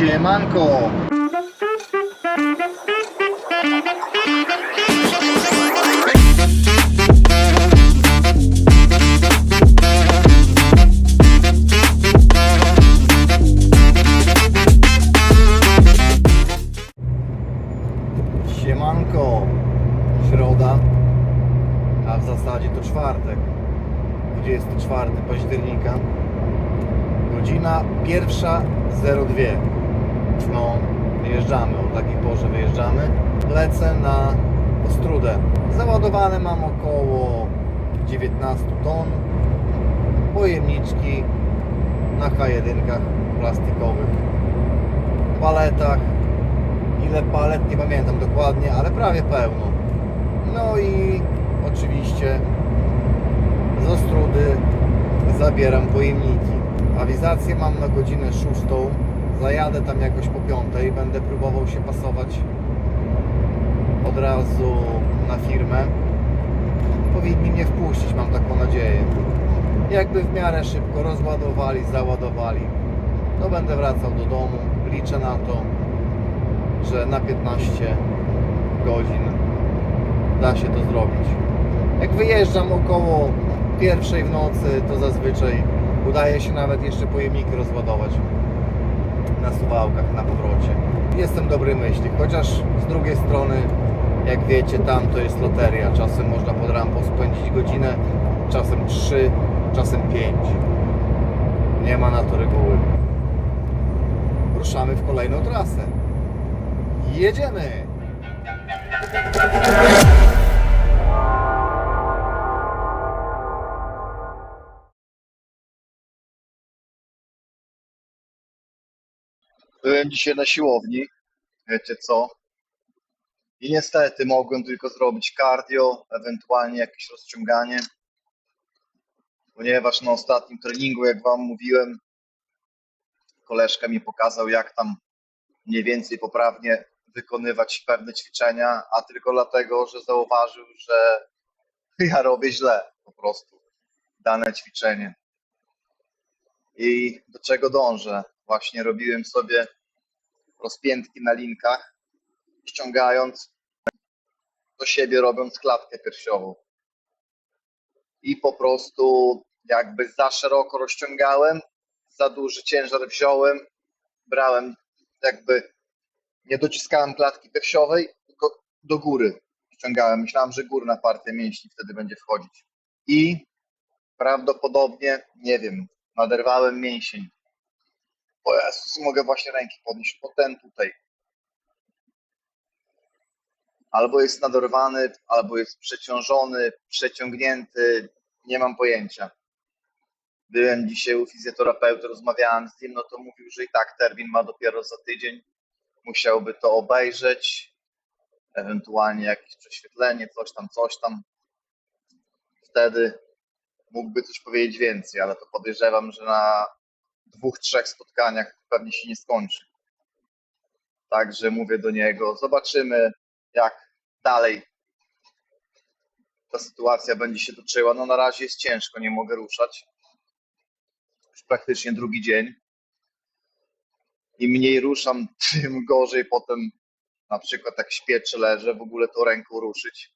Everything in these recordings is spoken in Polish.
Siemanko! Siemanko! Środa, a w zasadzie to czwartek, 24 października godzina 1.02 Triathlon wyjeżdżamy, o takiej porze wyjeżdżamy. Lecę na Ostrudę. Załadowane mam około 19 ton. Pojemniczki na H1 plastikowych. Paletach. Ile palet nie pamiętam dokładnie, ale prawie pełno. No i oczywiście z Ostrudy zabieram pojemniki. Awizację mam na godzinę 6 Zajadę tam jakoś po 5. Będę próbował się pasować od razu na firmę. Powinni mnie wpuścić, mam taką nadzieję. Jakby w miarę szybko rozładowali, załadowali, to będę wracał do domu. Liczę na to, że na 15 godzin da się to zrobić. Jak wyjeżdżam około pierwszej w nocy, to zazwyczaj udaje się nawet jeszcze pojemniki rozładować na suwałkach na powrocie. Jestem dobrej myśli, chociaż z drugiej strony, jak wiecie, tam to jest loteria. Czasem można pod rampą spędzić godzinę, czasem trzy, czasem pięć. Nie ma na to reguły. Ruszamy w kolejną trasę. Jedziemy! Byłem dzisiaj na siłowni, wiecie co? I niestety mogłem tylko zrobić cardio, ewentualnie jakieś rozciąganie, ponieważ na ostatnim treningu, jak Wam mówiłem, koleżka mi pokazał, jak tam mniej więcej poprawnie wykonywać pewne ćwiczenia, a tylko dlatego, że zauważył, że ja robię źle po prostu dane ćwiczenie. I do czego dążę? Właśnie robiłem sobie rozpiętki na linkach, ściągając do siebie, robiąc klatkę piersiową. I po prostu jakby za szeroko rozciągałem, za duży ciężar wziąłem, brałem jakby nie dociskałem klatki piersiowej, tylko do góry ściągałem. Myślałem, że górna partia mięśni wtedy będzie wchodzić. I prawdopodobnie, nie wiem, naderwałem mięsień. O Jezus, mogę właśnie ręki podnieść, po ten tutaj. Albo jest naderwany, albo jest przeciążony, przeciągnięty, nie mam pojęcia. Byłem dzisiaj u fizjoterapeuty, rozmawiałem z nim, no to mówił, że i tak termin ma dopiero za tydzień. Musiałby to obejrzeć, ewentualnie jakieś prześwietlenie, coś tam, coś tam. Wtedy mógłby coś powiedzieć więcej, ale to podejrzewam, że na dwóch, trzech spotkaniach pewnie się nie skończy. Także mówię do niego, zobaczymy jak dalej ta sytuacja będzie się toczyła. No na razie jest ciężko, nie mogę ruszać. Już praktycznie drugi dzień. Im mniej ruszam, tym gorzej potem na przykład jak śpię czy leżę, w ogóle tą ręką ruszyć.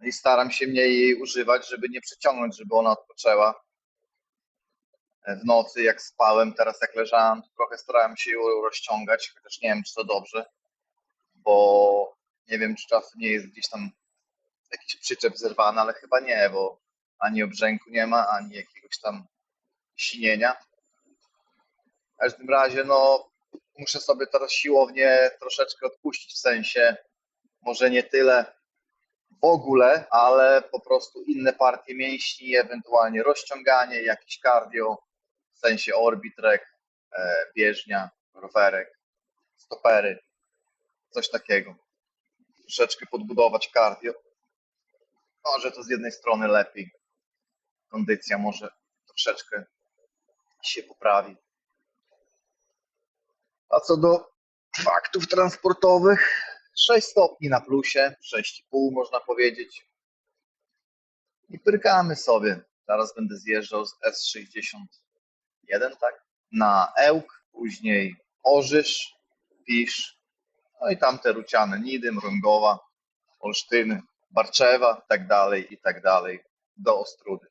No I staram się mniej jej używać, żeby nie przeciągnąć, żeby ona odpoczęła w nocy, jak spałem, teraz jak leżałem, trochę starałem się ją rozciągać, chociaż nie wiem, czy to dobrze, bo nie wiem, czy czasem nie jest gdzieś tam jakiś przyczep zerwany, ale chyba nie, bo ani obrzęku nie ma, ani jakiegoś tam sinienia. W każdym razie, no, muszę sobie teraz siłownię troszeczkę odpuścić, w sensie może nie tyle w ogóle, ale po prostu inne partie mięśni, ewentualnie rozciąganie, jakieś cardio, sensie orbitrek, e, bieżnia, rowerek, stopery, coś takiego. Troszeczkę podbudować cardio. Może to z jednej strony lepiej. Kondycja może troszeczkę się poprawi. A co do faktów transportowych, 6 stopni na plusie, 6,5 można powiedzieć. I pyrkamy sobie. Zaraz będę zjeżdżał z S61, tak? Na Ełk, później Orzysz, Pisz, no i tamte ruciane, Nidy, Mrągowa, Olsztyny, Barczewa, tak dalej, i tak dalej, do Ostrudy.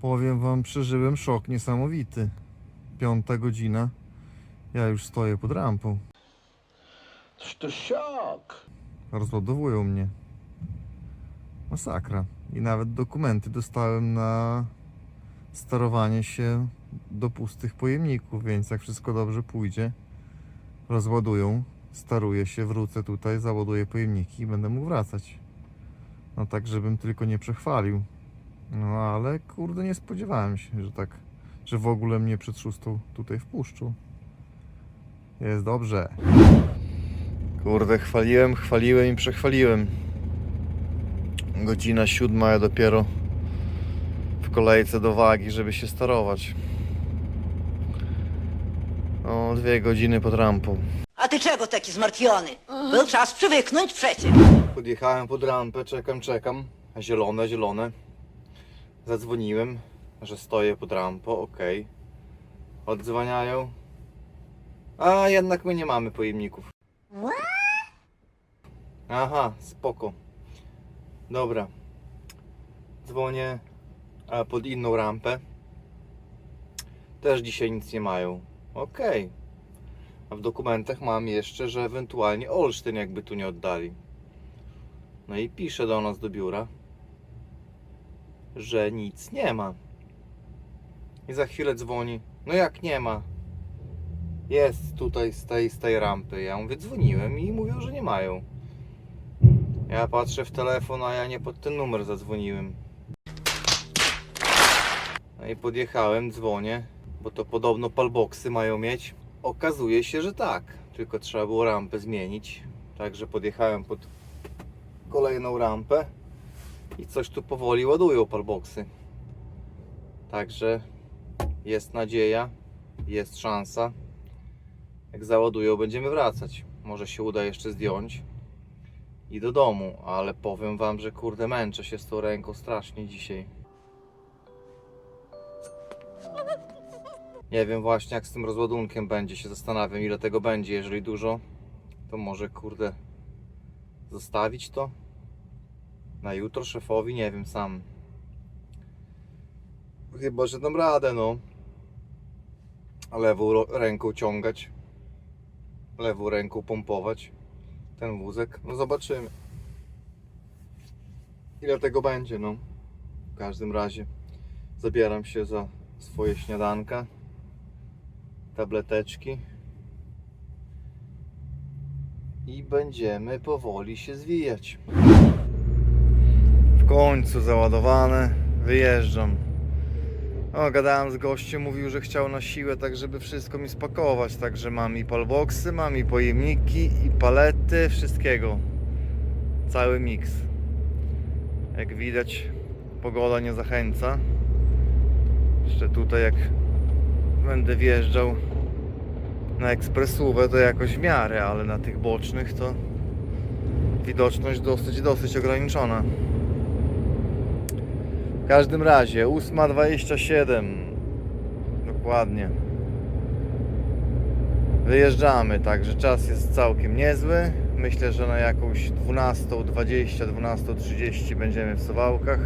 Powiem wam, przeżyłem szok niesamowity. Piąta godzina. Ja już stoję pod rampą. Toż to siak. Rozładowują mnie. Masakra. I nawet dokumenty dostałem na sterowanie się do pustych pojemników, więc jak wszystko dobrze pójdzie, rozładują, steruję się, wrócę tutaj, załaduję pojemniki i będę mógł wracać. No tak, żebym tylko nie przechwalił. No ale kurde, nie spodziewałem się, że tak, że w ogóle mnie przed szóstą tutaj wpuszczą. Jest dobrze. Kurde, chwaliłem, chwaliłem i przechwaliłem. Godzina siódma, ja dopiero kolejce do wagi, żeby się sterować. O, dwie godziny pod rampą. A ty czego taki zmartwiony? Był czas przywyknąć przecie. Podjechałem pod rampę, czekam, czekam. Zielone, zielone. Zadzwoniłem, że stoję pod rampą, okej. Odzwaniają. A jednak my nie mamy pojemników. Aha, spoko. Dobra. Dzwonię pod inną rampę. Też dzisiaj nic nie mają. Okej. A w dokumentach mam jeszcze, że ewentualnie Olsztyn jakby tu nie oddali. No i pisze do nas do biura, że nic nie ma. I za chwilę dzwoni. No jak nie ma? Jest tutaj z tej, z tej rampy. Ja mówię, dzwoniłem i mówią, że nie mają. Ja patrzę w telefon, a ja nie pod ten numer zadzwoniłem. No i podjechałem, dzwonię, bo to podobno palboksy mają mieć. Okazuje się, że tak, tylko trzeba było rampę zmienić. Także podjechałem pod kolejną rampę i coś tu powoli ładują palboksy. Także jest nadzieja, jest szansa. Jak załadują, będziemy wracać. Może się uda jeszcze zdjąć i do domu, ale powiem wam, że kurde męczę się z tą ręką strasznie dzisiaj. Nie wiem właśnie jak z tym rozładunkiem będzie, się zastanawiam ile tego będzie, jeżeli dużo, to może kurde zostawić to na jutro szefowi, nie wiem sam. Chyba, że dam radę, no. Lewą ręką ciągać, lewą ręką pompować ten wózek. No zobaczymy. Ile tego będzie, no. W każdym razie zabieram się za swoje śniadanka, tableteczki i będziemy powoli się zwijać. W końcu załadowane, wyjeżdżam. O, gadałem z gościem, mówił, że chciał na siłę, tak żeby wszystko mi spakować. Także mam i palboksy, mam i pojemniki, i palety, wszystkiego. Cały miks. Jak widać, pogoda nie zachęca. Jeszcze tutaj, jak będę wjeżdżał na ekspresówę, to jakoś w miarę, ale na tych bocznych to widoczność dosyć, dosyć ograniczona. W każdym razie 8.27 Dokładnie. Wyjeżdżamy, także czas jest całkiem niezły. Myślę, że na jakąś 12.20, 12.30 będziemy w Suwałkach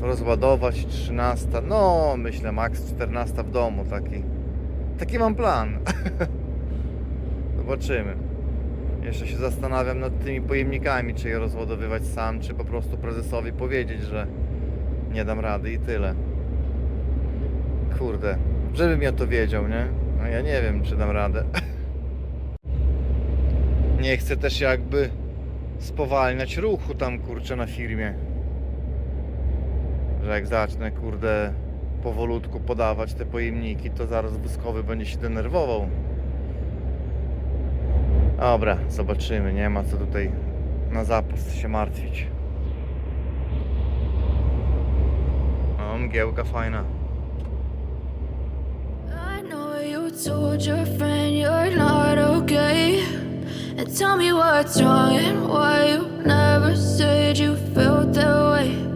Rozładować 13, no myślę max 14 w domu taki Taki mam plan Zobaczymy Jeszcze się zastanawiam nad tymi pojemnikami, czy je rozładowywać sam, czy po prostu prezesowi powiedzieć, że nie dam rady i tyle. Kurde, żebym ja to wiedział, nie? No ja nie wiem, czy dam radę. Nie chcę też jakby spowalniać ruchu tam, kurczę, na firmie. Że jak zacznę, kurde, powolutku podawać te pojemniki, to zaraz wózkowy będzie się denerwował. Dobra, zobaczymy, nie ma co tutaj na zapas się martwić. O, mgiełka fajna. Told your friend you're not okay. And tell me what's wrong and why you never said you felt that way.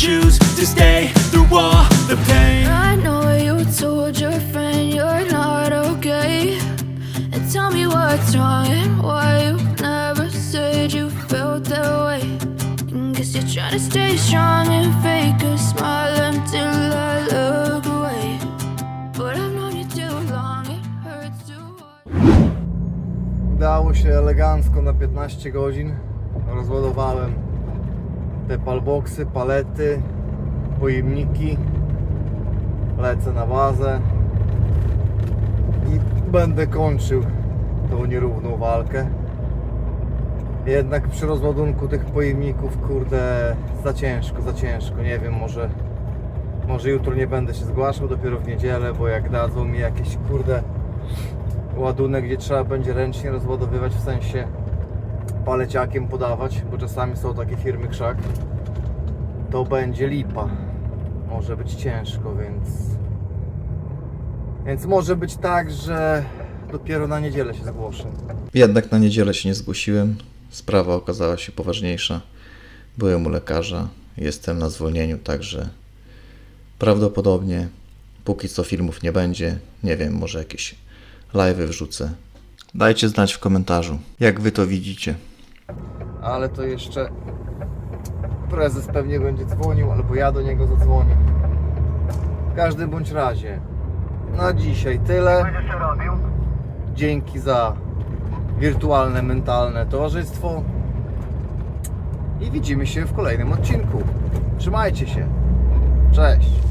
choose to stay through all the pain I know you told your friend you're not okay. And tell me what's wrong and why you never said you felt that way. And guess you're trying to stay strong and fake a smile until I look away. But I've known you too long, it hurts to watch. Udało się elegancko na 15 godzin. Rozładowałem te palboksy, palety, pojemniki. Lecę na bazę i będę kończył tą nierówną walkę. Jednak przy rozładunku tych pojemników, kurde, za ciężko, za ciężko. Nie wiem, może, może jutro nie będę się zgłaszał, dopiero w niedzielę, bo jak dadzą mi jakieś, kurde, ładunek, gdzie trzeba będzie ręcznie rozładowywać, w sensie paleciakiem podawać, bo czasami są takie firmy krzak, to będzie lipa. Może być ciężko, więc. Więc może być tak, że dopiero na niedzielę się zgłoszę. Jednak na niedzielę się nie zgłosiłem. Sprawa okazała się poważniejsza. Byłem u lekarza, jestem na zwolnieniu, także prawdopodobnie póki co filmów nie będzie. Nie wiem, może jakieś live'y wrzucę. Dajcie znać w komentarzu, jak wy to widzicie. Ale to jeszcze prezes pewnie będzie dzwonił, albo ja do niego zadzwonię. W każdym bądź razie, na dzisiaj tyle. Dzięki za wirtualne, mentalne towarzystwo. I widzimy się w kolejnym odcinku. Trzymajcie się. Cześć.